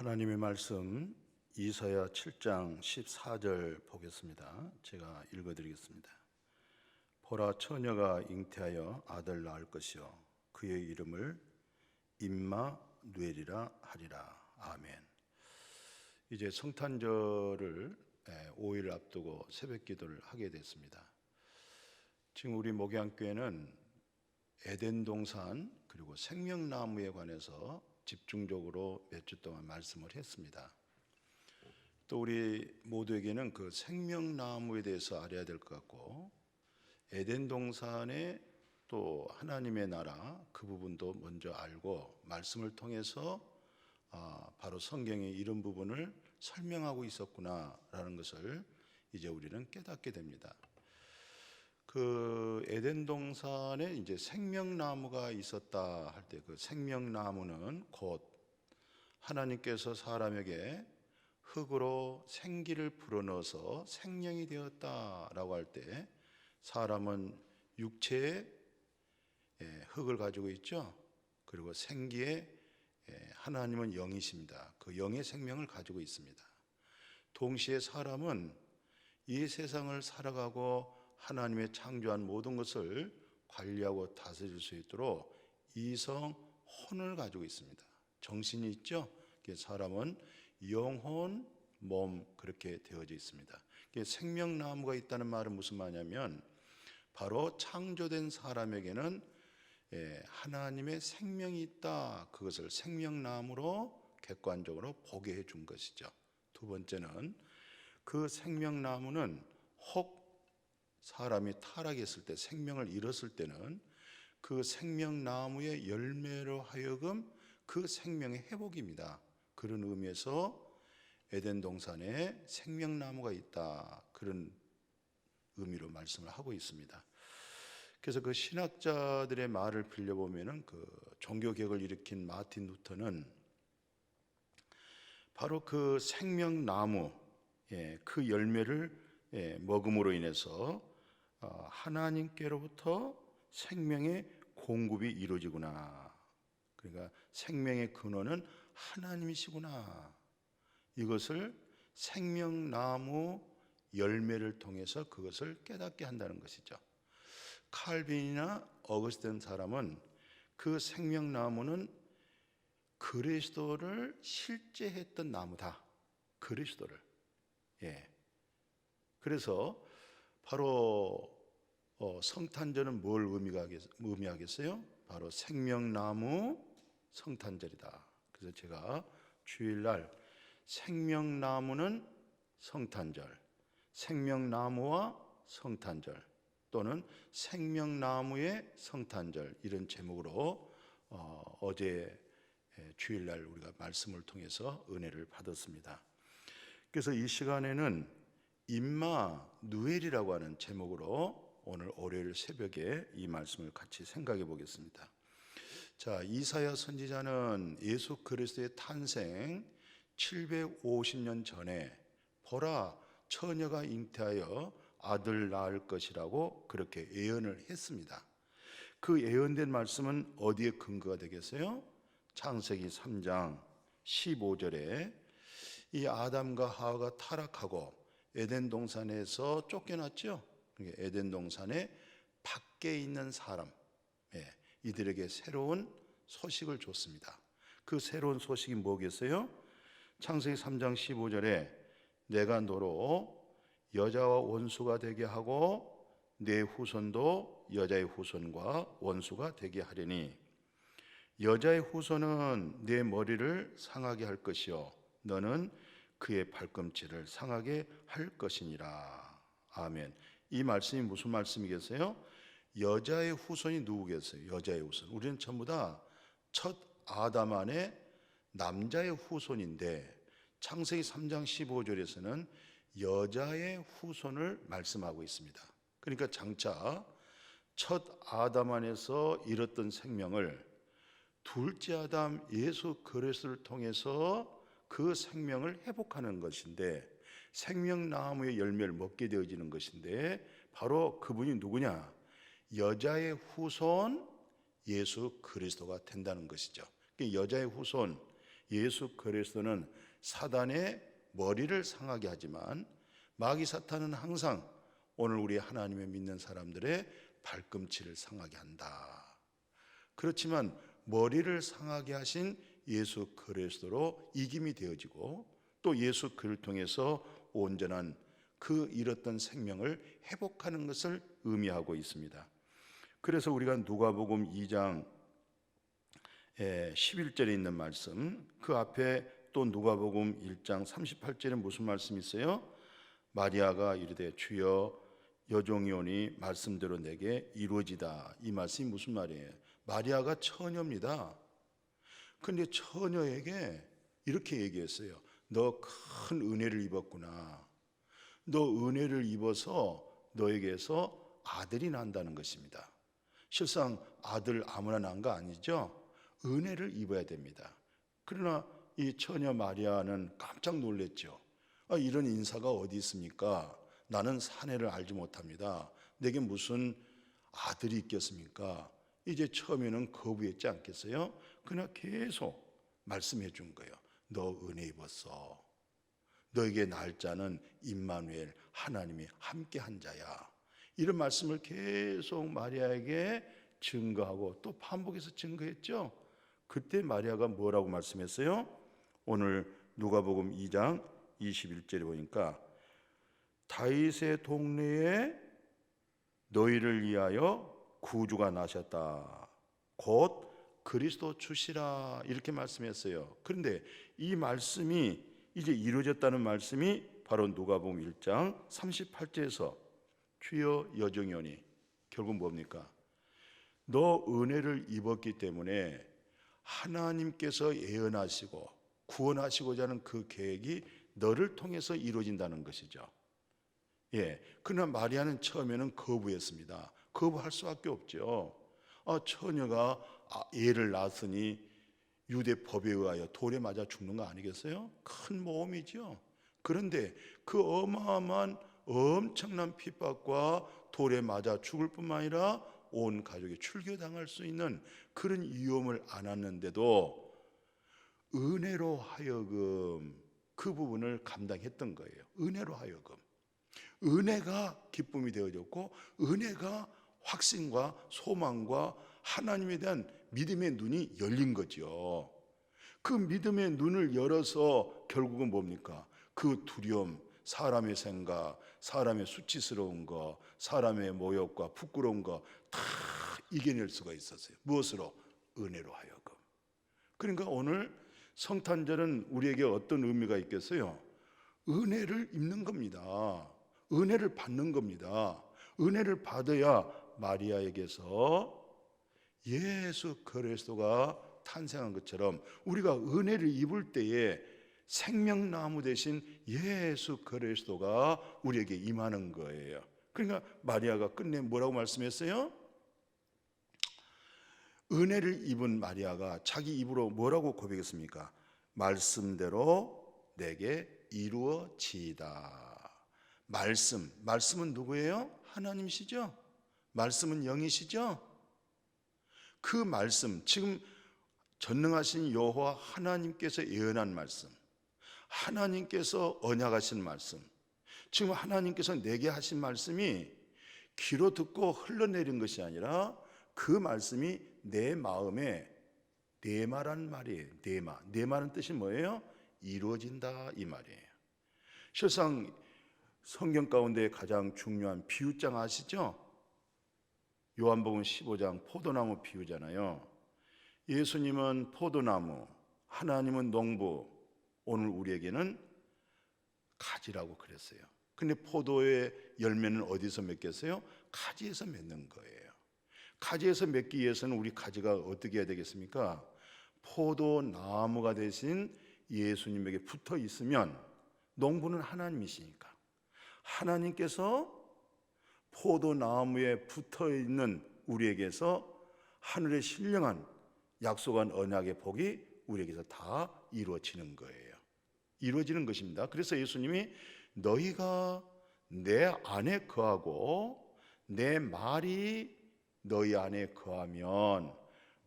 하나님의 말씀 이사야 7장 14절 보겠습니다. 제가 읽어 드리겠습니다. 보라 처녀가 잉태하여 아들 낳을 것이요 그의 이름을 임마 누엘이라 하리라. 아멘. 이제 성탄절을 5일 앞두고 새벽 기도를 하게 됐습니다. 지금 우리 목양교회는 에덴 동산 그리고 생명나무에 관해서 집중적으로 몇 주 동안 말씀을 했습니다. 또 우리 모두에게는 그 생명나무에 대해서 알아야 될 것 같고 에덴 동산에 또 하나님의 나라 그 부분도 먼저 알고 말씀을 통해서 아, 바로 성경의 이런 부분을 설명하고 있었구나라는 것을 이제 우리는 깨닫게 됩니다. 그 에덴 동산에 이제 생명나무가 있었다 할 때 그 생명나무는 곧 하나님께서 사람에게 흙으로 생기를 불어넣어서 생명이 되었다라고 할 때 사람은 육체에 예, 흙을 가지고 있죠. 그리고 생기에 예, 하나님은 영이십니다. 그 영의 생명을 가지고 있습니다. 동시에 사람은 이 세상을 살아가고 하나님의 창조한 모든 것을 관리하고 다스릴 수 있도록 이성 혼을 가지고 있습니다. 정신이 있죠. 사람은 영혼, 몸 그렇게 되어져 있습니다. 생명나무가 있다는 말은 무슨 말이냐면 바로 창조된 사람에게는 예, 하나님의 생명이 있다. 그것을 생명나무로 객관적으로 보게 해준 것이죠. 두 번째는 그 생명나무는 혹 사람이 타락했을 때 생명을 잃었을 때는 그 생명나무의 열매로 하여금 그 생명의 회복입니다. 그런 의미에서 에덴 동산에 생명나무가 있다. 그런 의미로 말씀을 하고 있습니다. 그래서 그 신학자들의 말을 빌려보면은 그 종교 개혁을 일으킨 마틴 루터는 바로 그 생명나무, 예, 그 열매를 예, 먹음으로 인해서 어, 하나님께로부터 생명의 공급이 이루어지구나. 그러니까 생명의 근원은 하나님이시구나. 이것을 생명나무 열매를 통해서 그것을 깨닫게 한다는 것이죠. 칼빈이나 어거스틴 사람은 그 생명나무는 그리스도를 실제했던 나무다. 그리스도를. 예. 그래서 바로 어, 성탄절은 뭘 의미가 의미하겠 어요? 바로 생명나무 성탄절이다. 그래서 제가 주일날 생명나무는 성탄절, 생명나무와 성탄절 또는 생명나무의 성탄절 이런 제목으로 어, 어제 주일날 우리가 말씀을 통해서 은혜를 받았습니다. 그래서 이 시간에는 임마 누엘이라고 하는 제목으로 오늘 월요일 새벽에 이 말씀을 같이 생각해 보겠습니다. 자, 이사야 선지자는 예수 그리스도의 탄생 750년 전에 보라 처녀가 잉태하여 아들 낳을 것이라고 그렇게 예언을 했습니다. 그 예언된 말씀은 어디에 근거가 되겠어요? 창세기 3장 15절에 이 아담과 하와가 타락하고 에덴 동산에서 쫓겨났죠. 에덴 동산에 밖에 있는 사람, 예, 이들에게 새로운 소식을 줬습니다. 그 새로운 소식이 뭐겠어요? 창세기 3장 15절에 내가 너로 여자와 원수가 되게 하고 내 후손도 여자의 후손과 원수가 되게 하리니 여자의 후손은 내 머리를 상하게 할 것이요 너는 그의 발꿈치를 상하게 할 것이니라. 아멘. 이 말씀이 무슨 말씀이겠어요? 여자의 후손이 누구겠어요? 여자의 후손. 우리는 전부 다 첫 아담 안에 남자의 후손인데 창세기 3장 15절에서는 여자의 후손을 말씀하고 있습니다. 그러니까 장차 첫 아담 안에서 잃었던 생명을 둘째 아담 예수 그리스도를 통해서 그 생명을 회복하는 것인데 생명나무의 열매를 먹게 되어지는 것인데 바로 그분이 누구냐? 여자의 후손 예수 그리스도가 된다는 것이죠. 여자의 후손 예수 그리스도는 사단의 머리를 상하게 하지만 마귀 사탄은 항상 오늘 우리 하나님의 믿는 사람들의 발꿈치를 상하게 한다. 그렇지만 머리를 상하게 하신 예수 그리스도로 이김이 되어지고 또 예수 그를 통해서 온전한 그 잃었던 생명을 회복하는 것을 의미하고 있습니다. 그래서 우리가 누가복음 2장 11절에 있는 말씀 그 앞에 또 누가복음 1장 38절에 무슨 말씀이 있어요? 마리아가 이르되 주여 여종이 오니 말씀대로 내게 이루어지다. 이 말씀이 무슨 말이에요? 마리아가 처녀입니다. 근데 처녀에게 이렇게 얘기했어요. 너 큰 은혜를 입었구나. 너 은혜를 입어서 너에게서 아들이 난다는 것입니다. 실상 아들 아무나 난 거 아니죠? 은혜를 입어야 됩니다. 그러나 이 처녀 마리아는 깜짝 놀랐죠. 아, 이런 인사가 어디 있습니까? 나는 사내를 알지 못합니다. 내게 무슨 아들이 있겠습니까? 이제 처음에는 거부했지 않겠어요? 그러나 계속 말씀해 준 거예요. 너 은혜 입었어. 너에게 날짜는 임마누엘 하나님이 함께 한 자야. 이런 말씀을 계속 마리아에게 증거하고 또 반복해서 증거했죠. 그때 마리아가 뭐라고 말씀했어요? 오늘 누가복음 2장 21절에 보니까 다윗의 동네에 너희를 위하여 구주가 나셨다. 곧 그리스도 주시라 이렇게 말씀했어요. 그런데 이 말씀이 이제 이루어졌다는 말씀이 바로 누가복음 1장 38절에서 주여 여정이오니 결국 뭡니까? 너 은혜를 입었기 때문에 하나님께서 예언하시고 구원하시고자 하는 그 계획이 너를 통해서 이루어진다는 것이죠. 예. 그러나 마리아는 처음에는 거부했습니다. 거부할 수밖에 없죠. 아, 처녀가 아, 애를 낳았으니 유대 법에 의하여 돌에 맞아 죽는 거 아니겠어요? 큰 모험이죠. 그런데 그 어마어마한 엄청난 핍박과 돌에 맞아 죽을 뿐만 아니라 온 가족이 출교당할 수 있는 그런 위험을 안았는데도 은혜로 하여금 그 부분을 감당했던 거예요. 은혜로 하여금. 은혜가 기쁨이 되어졌고 은혜가 확신과 소망과 하나님에 대한 믿음의 눈이 열린 거죠. 그 믿음의 눈을 열어서 결국은 뭡니까? 그 두려움, 사람의 생각, 사람의 수치스러운 거, 사람의 모욕과 부끄러운 거 다 이겨낼 수가 있었어요. 무엇으로? 은혜로 하여금. 그러니까 오늘 성탄절은 우리에게 어떤 의미가 있겠어요? 은혜를 입는 겁니다. 은혜를 받는 겁니다. 은혜를 받아야 마리아에게서 예수 그리스도가 탄생한 것처럼 우리가 은혜를 입을 때에 생명나무 대신 예수 그리스도가 우리에게 임하는 거예요. 그러니까 마리아가 끝내 뭐라고 말씀했어요? 은혜를 입은 마리아가 자기 입으로 뭐라고 고백했습니까? 말씀대로 내게 이루어지이다. 말씀, 말씀은 누구예요? 하나님이시죠? 말씀은 영이시죠? 그 말씀, 지금 전능하신 여호와 하나님께서 예언한 말씀, 하나님께서 언약하신 말씀, 지금 하나님께서 내게 하신 말씀이 귀로 듣고 흘러내린 것이 아니라 그 말씀이 내 마음에 내말한 말이에요. 내마. 내말은 뜻이 뭐예요? 이루어진다 이 말이에요. 실상 성경 가운데 가장 중요한 비유장 아시죠? 요한복음 15장 포도나무 비유잖아요. 예수님은 포도나무, 하나님은 농부, 오늘 우리에게는 가지라고 그랬어요. 근데 포도의 열매는 어디서 맺겠어요? 가지에서 맺는 거예요. 가지에서 맺기 위해서는 우리 가지가 어떻게 해야 되겠습니까? 포도나무가 대신 예수님에게 붙어 있으면 농부는 하나님이시니까 하나님께서 포도나무에 붙어 있는 우리에게서 하늘의 신령한 약속한 언약의 복이 우리에게서 다 이루어지는 거예요. 이루어지는 것입니다. 그래서 예수님이 너희가 내 안에 거하고 내 말이 너희 안에 거하면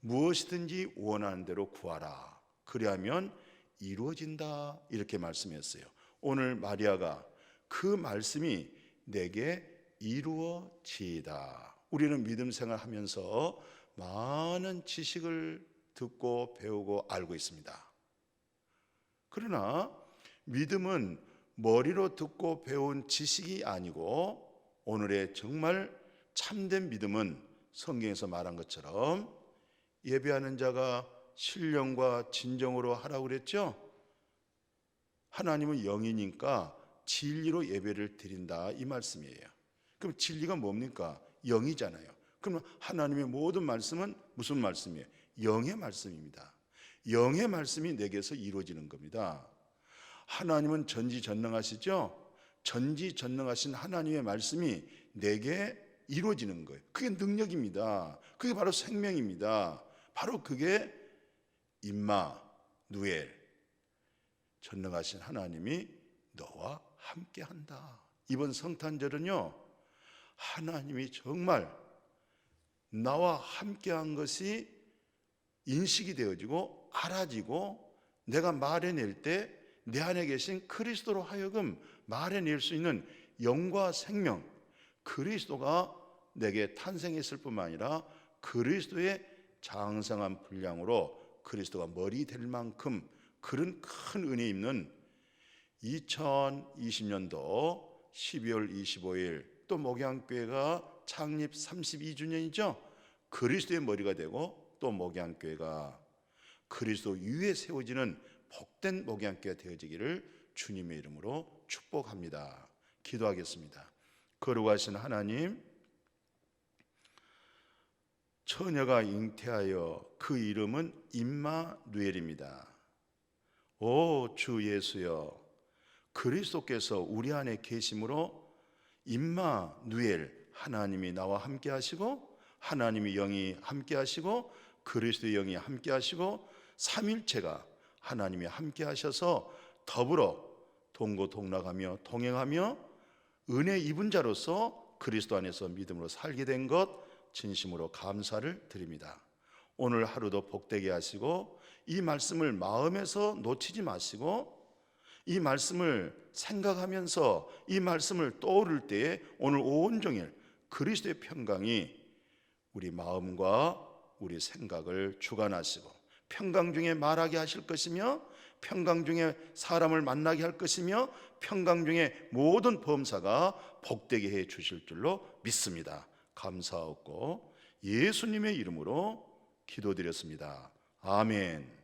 무엇이든지 원하는 대로 구하라. 그리하면 이루어진다 이렇게 말씀했어요. 오늘 마리아가 그 말씀이 내게 이루어지이다. 우리는 믿음 생활하면서 많은 지식을 듣고 배우고 알고 있습니다. 그러나 믿음은 머리로 듣고 배운 지식이 아니고 오늘의 정말 참된 믿음은 성경에서 말한 것처럼 예배하는 자가 신령과 진정으로 하라고 그랬죠. 하나님은 영이니까 진리로 예배를 드린다 이 말씀이에요. 그럼 진리가 뭡니까? 영이잖아요. 그러면 하나님의 모든 말씀은 무슨 말씀이에요? 영의 말씀입니다. 영의 말씀이 내게서 이루어지는 겁니다. 하나님은 전지전능하시죠? 전지전능하신 하나님의 말씀이 내게 이루어지는 거예요. 그게 능력입니다. 그게 바로 생명입니다. 바로 그게 임마 누엘 전능하신 하나님이 너와 함께 한다. 이번 성탄절은요 하나님이 정말 나와 함께한 것이 인식이 되어지고 알아지고 내가 말해낼 때 내 안에 계신 그리스도로 하여금 말해낼 수 있는 영과 생명 그리스도가 내게 탄생했을 뿐만 아니라 그리스도의 장성한 분량으로 그리스도가 머리 될 만큼 그런 큰 은혜 있는 2020년도 12월 25일 또 목양교회가 창립 32주년이죠. 그리스도의 머리가 되고 또 목양교회가 그리스도 위에 세워지는 복된 목양교회가 되어지기를 주님의 이름으로 축복합니다. 기도하겠습니다. 거룩하신 하나님 처녀가 잉태하여 그 이름은 임마누엘입니다. 오 주 예수여 그리스도께서 우리 안에 계심으로 임마누엘 하나님이 나와 함께 하시고 하나님이 영이 함께 하시고 그리스도의 영이 함께 하시고 삼일체가 하나님이 함께 하셔서 더불어 동고동락하며 동행하며 은혜 입은 자로서 그리스도 안에서 믿음으로 살게 된 것 진심으로 감사를 드립니다. 오늘 하루도 복되게 하시고 이 말씀을 마음에서 놓치지 마시고 이 말씀을 생각하면서 이 말씀을 떠오를 때에 오늘 온종일 그리스도의 평강이 우리 마음과 우리 생각을 주관하시고 평강 중에 말하게 하실 것이며 평강 중에 사람을 만나게 할 것이며 평강 중에 모든 범사가 복되게 해 주실 줄로 믿습니다. 감사하고 예수님의 이름으로 기도드렸습니다. 아멘.